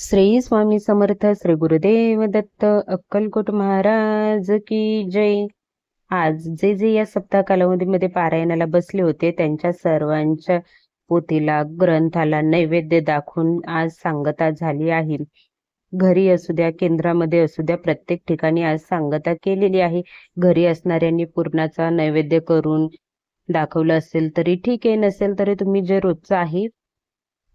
श्री स्वामी समर्थ श्री गुरुदेव दत्त अक्कलकोट महाराज की जय. आज जे जे या सप्ताह कालावधीमध्ये पारायणाला बसले होते त्यांच्या सर्वांच्या पोथीला ग्रंथाला नैवेद्य दाखवून आज सांगता झाली आहे. घरी असू द्या केंद्रामध्ये असू द्या प्रत्येक ठिकाणी आज सांगता केलेली आहे. घरी असणाऱ्यांनी पूर्णाचा नैवेद्य करून दाखवलं असेल तरी ठीक आहे नसेल तरी तुम्ही जे रोजचं आहे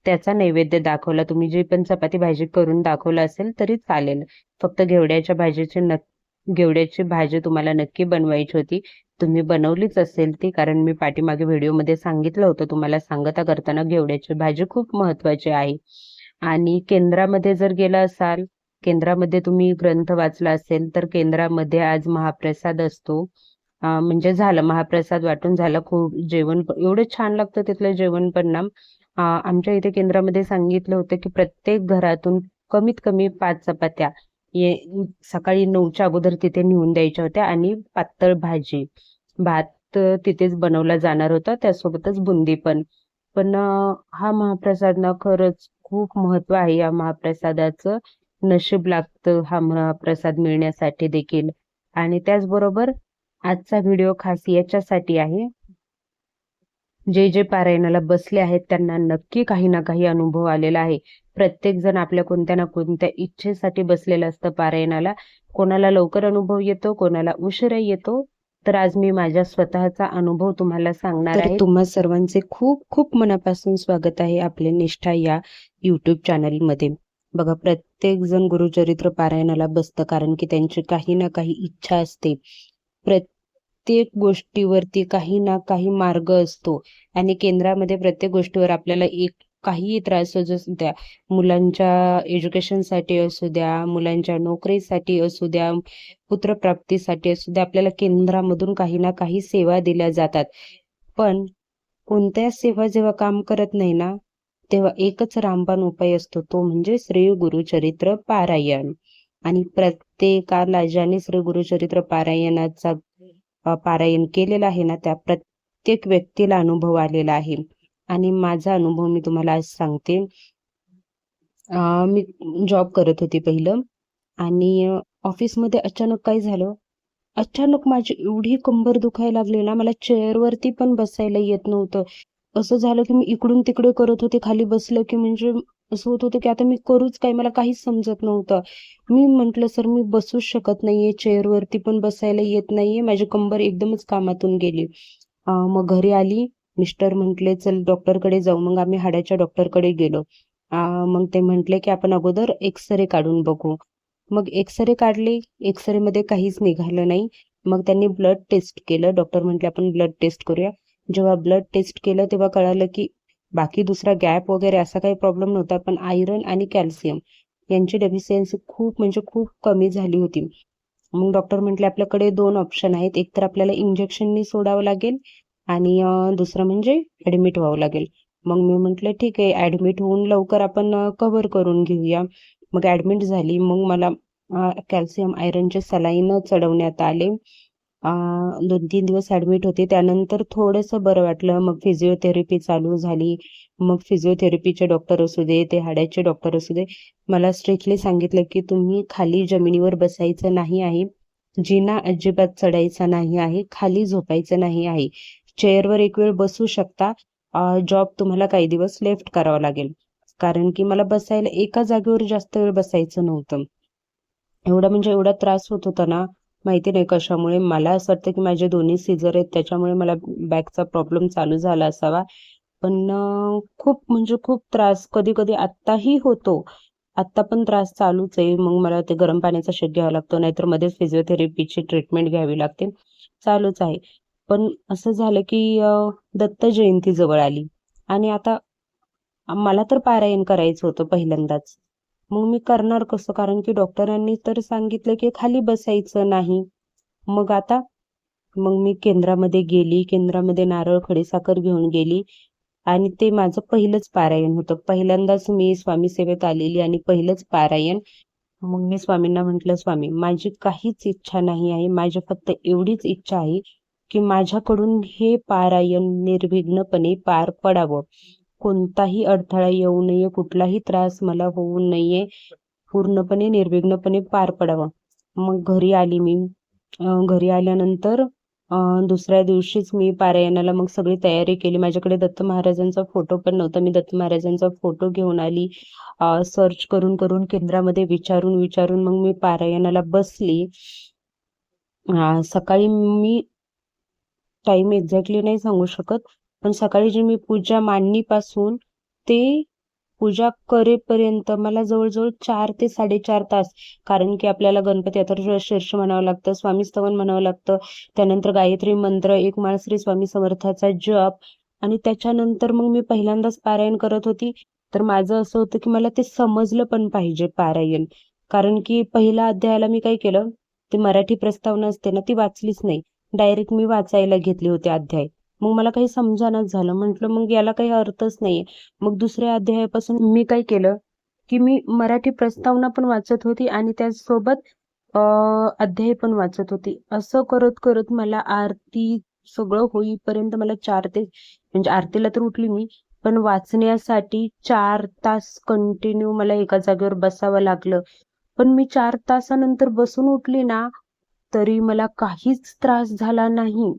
त्याचा नैवेद्य दाखवला. तुम्ही जी पण चपाती भाजी करून दाखवला असेल तरी चालेल. फक्त घेवड्याच्या भाजीची नक घेवड्याची भाजी तुम्हाला नक्की बनवायची होती. तुम्ही बनवलीच असेल ती कारण मी पाठीमागे व्हिडिओमध्ये सांगितलं होतं. तुम्हाला सांगता करताना घेवड्याची भाजी खूप महत्वाची आहे. आणि केंद्रामध्ये जर गेला असाल केंद्रामध्ये तुम्ही ग्रंथ वाचला असेल तर केंद्रामध्ये आज महाप्रसाद असतो. म्हणजे झालं महाप्रसाद वाटून झालं. खूप जेवण एवढं छान लागतं तिथलं जेवण पण ना. आमच्या इथे केंद्रामध्ये सांगितलं होतं की प्रत्येक घरातून कमीत कमी पाच चपात्या ये सकाळी नऊच्या अगोदर तिथे नेऊन द्यायच्या होत्या आणि पातळ भाजी. भात तिथेच बनवला जाणार होता त्यासोबतच बुंदी पण. पण हा महाप्रसाद ना खरंच खूप महत्त्व आहे. या महाप्रसादाचं नशीब लागतं हा महाप्रसाद मिळण्यासाठी देखील. आणि त्याचबरोबर आजचा व्हिडिओ खास याच्यासाठी आहे. जे जे पारायणाला बसले आहेत त्यांना नक्की काही ना काही अनुभव आलेला आहे. प्रत्येक जण आपल्या कोणत्या ना कोणत्या इच्छेसाठी बसलेलं असतं पारायणाला. कोणाला लवकर अनुभव येतो कोणाला उशिरा येतो तर आज मी माझ्या स्वतःचा अनुभव तुम्हाला सांगणार आहे. तुम्हा सर्वांचे खूप खूप मनापासून स्वागत आहे आपले निष्ठा या युट्यूब चॅनलमध्ये बघा प्रत्येक जण गुरुचरित्र पारायणाला बसतं कारण की त्यांची काही ना काही इच्छा असते. प्रत्येक प्रत्येक गोष्टीवरती काही ना काही मार्ग असतो. आणि केंद्रामध्ये प्रत्येक गोष्टीवर आपल्याला एक काहीही त्रास असू द्या मुलांच्या एज्युकेशनसाठी असू द्या मुलांच्या नोकरीसाठी असू द्या पुत्रप्राप्तीसाठी असू द्या आपल्याला केंद्रामधून काही ना काही सेवा दिल्या जातात. पण कोणत्या सेवा जेव्हा काम करत नाही ना तेव्हा एकच रामबाण उपाय असतो तो म्हणजे श्री गुरुचरित्र पारायण. आणि प्रत्येकाला ज्याने श्री गुरुचरित्र पारायणाचा पारायण केलेलं आहे ना त्या प्रत्येक व्यक्तीला अनुभव आलेला आहे. आणि माझा अनुभव मी तुम्हाला आज सांगते. मी जॉब करत होती पहिलं. आणि ऑफिसमध्ये अचानक काय झालं? अचानक माझी एवढी कंबर दुखायला लागली ना मला चेअरवरती पण बसायला येत नव्हतं. असं झालं की मी इकडून तिकडे करत होते खाली बसलं की म्हणजे असं होत होतं की आता मी करूच काय? मला काहीच समजत नव्हतं. मी म्हंटल सर मी बसूच शकत नाहीये. चेअरवरती पण बसायला येत नाहीये. माझी कंबर एकदमच कामातून गेली. मग घरी आली. मिस्टर म्हंटले चल डॉक्टरकडे जाऊ. मग आम्ही हाडाच्या डॉक्टरकडे गेलो. मग ते म्हंटले की आपण अगोदर एक्सरे काढून बघू. मग एक्सरे काढले. एक्सरे मध्ये काहीच निघालं नाही. मग त्यांनी ब्लड टेस्ट केलं. डॉक्टर म्हटले आपण ब्लड टेस्ट करूया. जेव्हा ब्लड टेस्ट केलं तेव्हा कळालं की बाकी दुसरा गॅप वगैरे असा काही प्रॉब्लेम नव्हता पण आयरन आणि कॅल्शियम यांची डेफिशियन्सी खूप म्हणजे खूप कमी झाली होती. मग डॉक्टर म्हटले आपल्याकडे दोन ऑप्शन आहेत. एक तर आपल्याला इंजेक्शननी सोडावं लागेल आणि दुसरं म्हणजे ऍडमिट व्हावं लागेल. मग मी म्हटलं ठीक आहे ऍडमिट होऊन लवकर आपण कव्हर करून घेऊया. मग ऍडमिट झाली. मग मला कॅल्शियम आयरनचे सलाईन चढवण्यात आले. दोन तीन दिवस ऍडमिट होते. त्यानंतर थोडंसं बरं वाटलं. मग फिजिओथेरपी चालू झाली. मग फिजिओथेरपीचे डॉक्टर असू दे ते हाड्याचे डॉक्टर असू दे. मला स्ट्रिक्टली सांगितलं की तुम्ही खाली जमिनीवर बसायचं नाही आहे. जिना अजिबात चढायचा नाही आहे. खाली झोपायचं नाही आहे. चेअरवर एक वेळ बसू शकता. जॉब तुम्हाला काही दिवस लेफ्ट करावा लागेल. कारण की मला बसायला एका जागेवर जास्त वेळ बसायचं नव्हतं. एवढा म्हणजे एवढा त्रास होत होता ना. माहिती नाही कशामुळे. मला असं वाटतं की माझे दोन्ही सीझर आहेत त्याच्यामुळे मला बॅकचा प्रॉब्लेम चालू झाला असावा. पण खूप म्हणजे खूप त्रास कधी कधी आत्ताही होतो. आत्ता पण त्रास चालूच आहे. मग मला ते गरम पाण्याचा शेक घ्यावा लागतो नाहीतर मध्येच फिजिओथेरपीची ट्रीटमेंट घ्यावी लागते. चालूच आहे. पण असं झालं की दत्त जयंती जवळ आली. आणि आता मला तर पारायण करायचं होतं पहिल्यांदाच. मग मी करणार कसं? कारण की डॉक्टरांनी तर सांगितलं की खाली बसायचं नाही. मग आता? मग मी केंद्रामध्ये गेली. केंद्रामध्ये नारळ खडीसाखर घेऊन गेली. आणि ते माझं पहिलंच पारायण होतं. पहिल्यांदाच मी स्वामी सेवेत आलेली आणि पहिलंच पारायण. मग मी स्वामींना म्हटलं स्वामी माझी काहीच इच्छा नाही आहे. माझी फक्त एवढीच इच्छा आहे की माझ्याकडून हे पारायण निर्विघ्नपणे पार पडावं. कोणताही अडथळा येऊ नये कुठलाही त्रास मला होऊ नये पूर्णपणे निर्विघ्नपणे पार पडावा. मग घरी आली मी. घरी आल्यानंतर दुसऱ्या दिवशीच मी पारायणाला मग सगळी तयारी केली. माझ्याकडे दत्त महाराजांचा फोटो पण नव्हता. मी दत्त महाराजांचा फोटो घेऊन आली. सर्च करून करून केंद्रामध्ये विचारून विचारून मग मी पारायणाला बसली. सकाळी मी टाइम एक्झॅक्टली नाही सांगू शकत. पण सकाळी जी मी पूजा मांडणीपासून ते पूजा करेपर्यंत मला जवळजवळ चार ते साडेचार तास कारण की आपल्याला गणपती आता शीर्ष म्हणावं लागतं स्वामी स्तवन म्हणावं लागतं त्यानंतर गायत्री मंत्र एक माळ श्री स्वामी समर्थाचा जप आणि त्याच्यानंतर मग मी पहिल्यांदाच पारायण करत होती. तर माझं असं होतं की मला ते समजलं पण पाहिजे पारायण. कारण की पहिल्या अध्यायाला मी काय केलं ती मराठी प्रस्तावना असते ना ती वाचलीच नाही. डायरेक्ट मी वाचायला घेतली होती अध्याय. मग मला काही समजानच झालं. म्हटलं मग याला काही अर्थच नाहीये. मग दुसऱ्या अध्यायापासून मी काय केलं की मी मराठी प्रस्तावना पण वाचत होती आणि त्याचसोबत अध्याय पण वाचत होती. असं करत करत मला आरती सगळं होईपर्यंत मला चार ते म्हणजे आरतीला तर उठली मी पण वाचण्यासाठी चार तास कंटिन्यू मला एका जागेवर बसावं लागलं. पण मी चार तासानंतर बसून उठली ना तरी मला काहीच त्रास झाला नाही.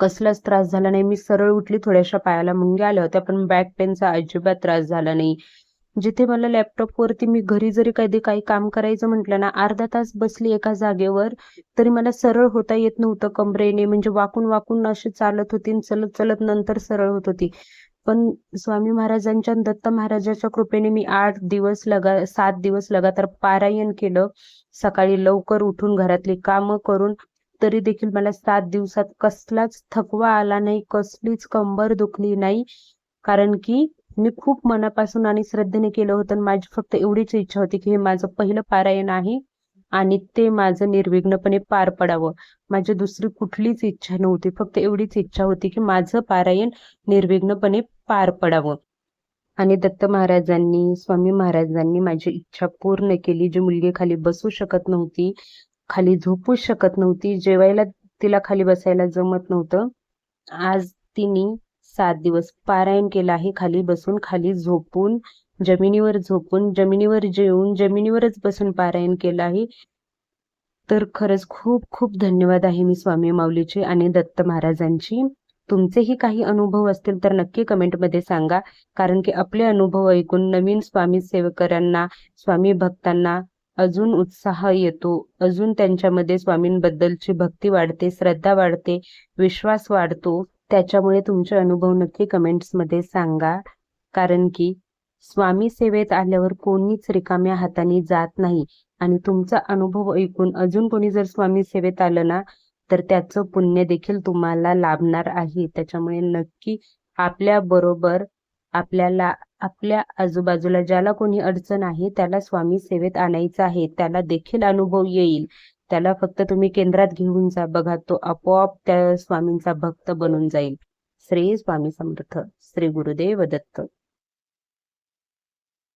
कसलाच त्रास झाला नाही. मी सरळ उठली थोड्याशा पायाला मुंग्या आल्या होत्या पण बॅक पेनचा अजिबात त्रास झाला नाही. जिथे मला लॅपटॉप वरती मी घरी जरी कधी काही काम करायचं म्हटलं ना अर्धा तास बसली एका जागेवर तरी मला सरळ होता येत नव्हतं कमरेने. म्हणजे वाकून वाकून अशी चालत होती आणि चलत चलत नंतर सरळ होत होती. पण स्वामी महाराजांच्या दत्त महाराजाच्या कृपेने मी आठ दिवस लगा सात दिवस लगातार पारायण केलं. सकाळी लवकर उठून घरातली कामं करून तरी देखील मला सात दिवसात कसलाच थकवा आला नाही कसलीच कंबर दुखली नाही. कारण की मी खूप मनापासून आणि श्रद्धेने केलं होतं माझी फक्त एवढीच इच्छा होती की हे माझं पहिलं पारायण आहे आणि ते माझं निर्विघ्नपणे पार पडावं. माझी दुसरी कुठलीच इच्छा नव्हती फक्त एवढीच इच्छा होती की माझं पारायण निर्विघ्नपणे पार पडावं. आणि दत्त महाराजांनी स्वामी महाराजांनी माझी इच्छा पूर्ण केली. जी मुलगी खाली बसू शकत नव्हती खाली झोपूच शकत नव्हती. जेवायला तिला खाली बसायला जमत नव्हतं. आज तिने सात दिवस पारायण केलं आहे. खाली बसून खाली झोपून जमिनीवर झोपून जमिनीवर जेवून जमिनीवरच बसून पारायण केलं आहे. तर खरंच खूप खूप धन्यवाद आहे मी स्वामी माऊलीचे आणि दत्त महाराजांची. तुमचेही काही अनुभव असतील तर नक्की कमेंटमध्ये सांगा. कारण की आपले अनुभव ऐकून नवीन स्वामी सेवकरांना स्वामी भक्तांना अजून उत्साह येतो. अजून त्यांच्यामध्ये स्वामींबद्दलची भक्ती वाढते श्रद्धा वाढते विश्वास वाढतो. त्याच्यामुळे तुमचे अनुभव नक्की कमेंट्समध्ये सांगा. कारण की स्वामी सेवेत आल्यावर कोणीच रिकाम्या हाताने जात नाही. आणि तुमचा अनुभव ऐकून अजून कोणी जर स्वामी सेवेत आलं ना तर त्याचं पुण्य देखील तुम्हाला लाभणार आहे. त्याच्यामुळे नक्की आपल्या बरोबर आपल्याला आपल्या आजूबाजूला ज्याला कोणी अडचण आहे त्याला स्वामी सेवेत आणायचं आहे. त्याला देखील अनुभव येईल. त्याला फक्त तुम्ही केंद्रात घेऊन जा. बघा तो आपोआप त्या स्वामींचा भक्त बनून जाईल. श्री स्वामी समर्थ. श्री गुरुदेव दत्त.